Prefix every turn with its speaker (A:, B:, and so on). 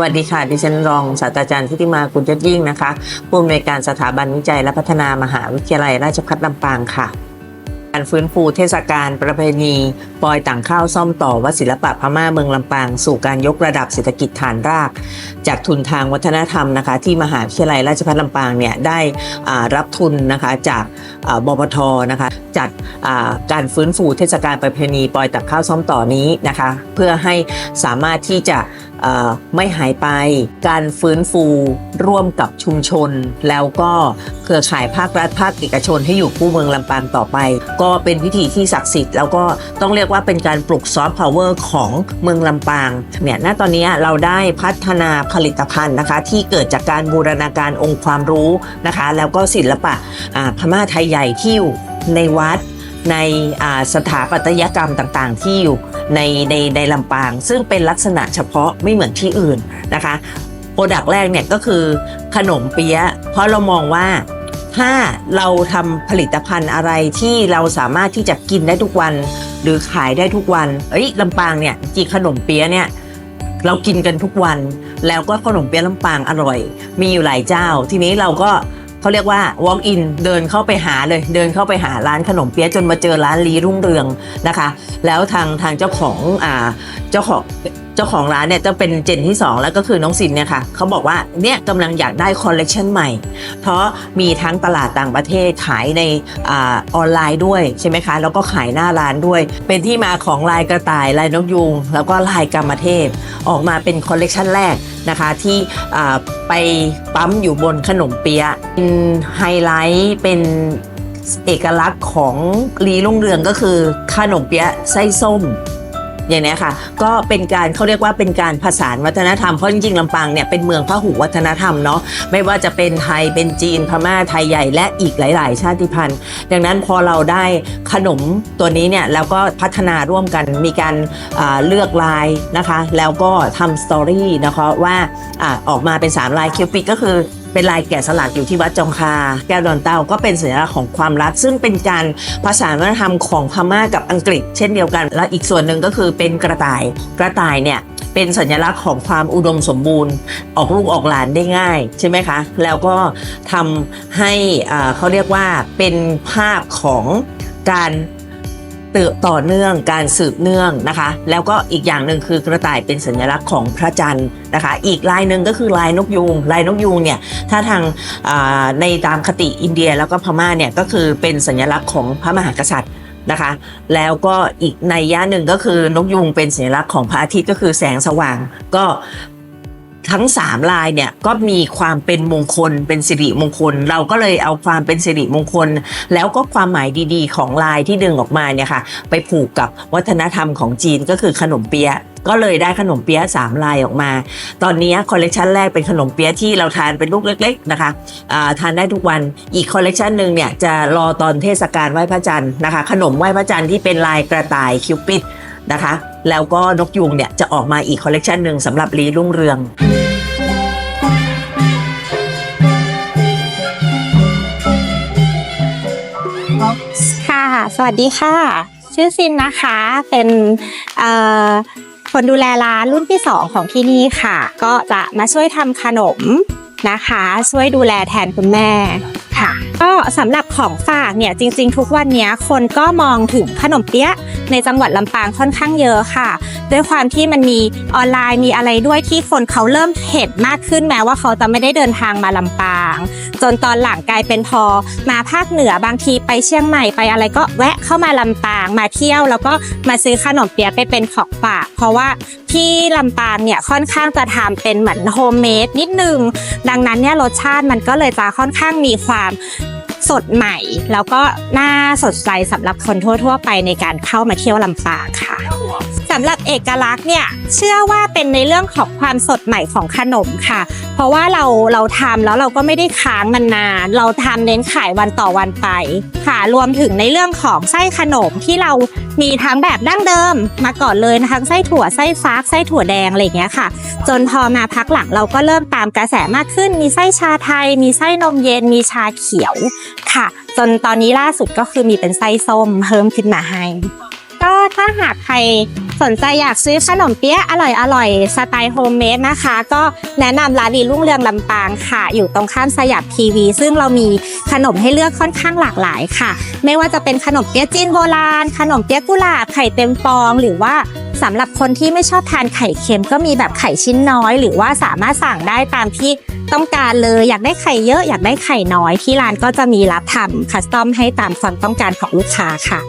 A: วัสดีค่ะ ดิฉันรองศาสตราจารย์ทิติมากุลยศยิ่งนะคะ ผู้อำนวยการสถาบันวิจัยและพัฒนามหาวิทยาลัยราชภัฏลำปางค่ะ การฟื้นฟูเทศกาลประเพณีปอยต่างข้าวซ่อมต่อวัดศิลปะพม่าเมืองลำปาง สู่การยกระดับเศรษฐกิจฐานราก จากทุนทางวัฒนธรรมนะคะ ที่มหาวิทยาลัยราชภัฏลำปางเนี่ยได้รับทุนนะคะจากบปทนะคะจัดอ่าการฟื้นฟูเทศกาลประเพณีปอยตักข้าวซ่อมต่อนี้นะคะ เพื่อให้สามารถที่จะไม่หายไปการฟื้นฟูร่วมกับชุมชน แล้วก็เครือข่ายภาครัฐภาคเอกชนให้อยู่คู่เมืองลำปางต่อไปก็เป็นพิธีที่ศักดิ์สิทธิ์แล้วก็ต้องเรียกว่าเป็นการปลุกซอฟต์พาวเวอร์ของเมืองลำปางเนี่ยณตอนนี้เราได้พัฒนาผลิตภัณฑ์นะคะ ที่เกิดจากการบูรณาการองค์ความรู้นะคะ แล้วก็ศิลปะพม่าไทยใหญ่ที่อยู่ในวัดในสถาปัตยกรรมต่างๆ ที่อยู่ในในในลำปาง ซึ่งเป็นลักษณะเฉพาะไม่เหมือนที่อื่นนะคะโปรดักต์แรกเนี่ยก็คือขนมเปี๊ยะเพราะเรามองว่า ถ้าเราทำผลิตภัณฑ์อะไรที่เราสามารถที่จะกินได้ทุกวัน หรือขายได้ทุกวัน เอ้ยลำปางเนี่ยจริงขนมเปี๊ยะเนี่ยเรากินกันทุกวัน แล้วก็ขนมเปี๊ยะลำปางอร่อย มีอยู่หลายเจ้า ทีนี้เราก็เขาเรียกว่า walk in เดินเข้าไปหาเลย เดินเข้าไปหาร้านขนมเปี๊ยะจนมาเจอร้านลีรุ่งเรืองนะคะ แล้วทางทางเจ้าของอ่าเจ้าของ เจ้าของร้านเนี่ยจะเป็นเจนที่ 2 แล้วก็คือน้องสินเนี่ยค่ะเขาบอกว่าเนี่ยกำลังอยากได้คอลเลกชันใหม่ เพราะมีทั้งตลาดต่างประเทศขายในอออนไลน์ด้วยใช่ไหมคะ แล้วก็ขายหน้าร้านด้วย เป็นที่มาของลายกระต่ายลายนกยูงแล้วก็ลายกรรมเทพ ออกมาเป็นคอลเลกชันแรกนะคะที่ไปปั๊มอยู่บนขนมเปี๊ยะเป็นไฮไลท์เป็นเอกลักษณ์ของลีรุ่งเรืองก็คือขนมเปี๊ยะไส้ส้ม อย่างนี้ค่ะ ก็เป็นการเขาเรียกว่าเป็นการผสานวัฒนธรรมเพราะจริงๆลำปางเนี่ยเป็นเมืองพหุวัฒนธรรมเนาะไม่ว่าจะเป็นไทยเป็นจีนพม่าไทยใหญ่และอีกหลาย ๆ ชาติพันธุ์ ดังนั้นพอเราได้ขนมตัวนี้เนี่ยแล้วก็พัฒนาร่วมกันมีการเลือกลายนะคะ แล้วก็ทำสตอรี่นะคะว่าอาออกมาเป็น 3 ลายคิวปิดก็คือ เป็นลายแกะสลักอยู่ที่วัดจองคา แก้วดอนเต้าก็เป็นสัญลักษณ์ของความรัก ซึ่งเป็นการผสานวัฒนธรรมของพม่ากับอังกฤษ เช่นเดียวกัน และอีกส่วนหนึ่งก็คือเป็นกระต่าย กระต่ายเนี่ยเป็นสัญลักษณ์ของความอุดมสมบูรณ์ ออกลูกออกหลานได้ง่ายใช่ไหมคะ แล้วก็ทำให้อ่าเขาเรียกว่าเป็นภาพของการ เติบต่อเนื่องการสืบเนื่องนะคะ แล้วก็อีกอย่างหนึ่งคือกระต่ายเป็นสัญลักษณ์ของพระจันทร์นะคะ อีกลายหนึ่งก็คือลายนกยูงลายนกยูงเนี่ยถ้าทางาในตามคติอินเดียแล้วก็พม่าเนี่ยก็คือเป็นสัญลักษณ์ของพระมหากษัตริย์นะคะ แล้วก็อีกในยย่าหนึ่งก็คือนกยูงเป็นสัญลักษณ์ของพระอาทิตย์ก็คือแสงสว่างก็ ทั้งสามลายเนี่ยก็มีความเป็นมงคลเป็นสิริมงคล เราก็เลยเอาความเป็นสิริมงคล แล้วก็ความหมายดีๆ ของลายที่ดึงออกมาเนี่ยค่ะไปผูกกับวัฒนธรรมของจีนก็คือขนมเปี๊ยะก็เลยได้ขนมเปี๊ยะสามลายออกมา ตอนนี้คอลเลกชันแรกเป็นขนมเปี๊ยะที่เราทานเป็นลูกเล็ก ๆนะคะทานได้ทุกวัน อีกคอลเลกชันหนึ่งเนี่ยจะรอตอนเทศกาลไหว้พระจันทร์นะคะ ขนมไหว้พระจันทร์ที่เป็นลายกระต่ายคิวปิดนะคะ แล้วก็นกยูงเนี่ยจะออกมาอีกคอลเลกชันหนึ่งสำหรับลีรุ่งเรือง
B: ค่ะ สวัสดีค่ะ ชื่อซินนะคะ เป็นคนดูแลร้านรุ่นที่ 2 ของที่นี่ค่ะ ก็จะมาช่วยทำขนม นะคะ ช่วยดูแลแทนคุณแม่ค่ะก็สำหรับของฝากเนี่ยจริง ๆ ทุกวันนี้คนก็มองถึงขนมเปี๊ยะในจังหวัดลำปางค่อนข้างเยอะค่ะ ด้วยความที่มันมีออนไลน์มีอะไรด้วยที่คนเขาเริ่มเห็นมากขึ้นแม้ว่าเขาจะไม่ได้เดินทางมาลำปาง จนตอนหลังกลายเป็นพอมาภาคเหนือบางทีไปเชียงใหม่ไปอะไรก็แวะเข้ามาลำปางมาเที่ยว แล้วก็มาซื้อขนมเปี๊ยะไปเป็นของฝาก เพราะว่าที่ลำปางเนี่ยค่อนข้างจะทำเป็นเหมือนโฮมเมดนิดนึง ดังนั้นเนี่ยรสชาติมันก็เลยจะค่อนข้างมีความสดใหม่ แล้วก็น่าสดใสสำหรับคนทั่ว ๆ ไปในการเข้ามาเที่ยวลำปางค่ะำหรับเอกลักษณ์เนี่ยเชื่อว่าเป็นในเรื่องของความสดใหม่ของขนมค่ะ เพราะว่าเราเราทำแล้วเราก็ไม่ได้ค้างมันนานเราทำเน้นขายวันต่อวันไปค่ะรวมถึงในเรื่องของไส้ขนมที่เรามีทั้งแบบดั้งเดิมมาก่อนเลยนะทั้งไส้ถั่วไส้ฟักไส้ถั่วแดงอะไรอย่างเงี้ยค่ะ จนพอมาพักหลังเราก็เริ่มตามกระแสมากขึ้น มีไส้ชาไทย มีไส้นมเย็นมีชาเขียวค่ะ จนตอนนี้ล่าสุดก็คือมีเป็นไส้ส้มเพิ่มขึ้นมาให้ก็ถ้าหากใคร สนใจอยากซื้อขนมเปี๊ยะอร่อยอร่อยๆสไตล์โฮมเมดนะคะ ก็แนะนำร้านดีรุ่งเรืองลำปางค่ะ อยู่ตรงข้ามสยับทีวี ซึ่งเรามีขนมให้เลือกค่อนข้างหลากหลายค่ะ ไม่ว่าจะเป็นขนมเปี๊ยะจีนโบราณ ขนมเปี๊ยะกุหลาบไข่เต็มฟอง หรือว่าสำหรับคนที่ไม่ชอบทานไข่เค็มก็มีแบบไข่ชิ้นน้อย หรือว่าสามารถสั่งได้ตามที่ต้องการเลยอยากได้ไข่เยอะอยากได้ไข่น้อยที่ร้านก็จะมีรับทำคัสตอมให้ตามความต้องการของลูกค้าค่ะ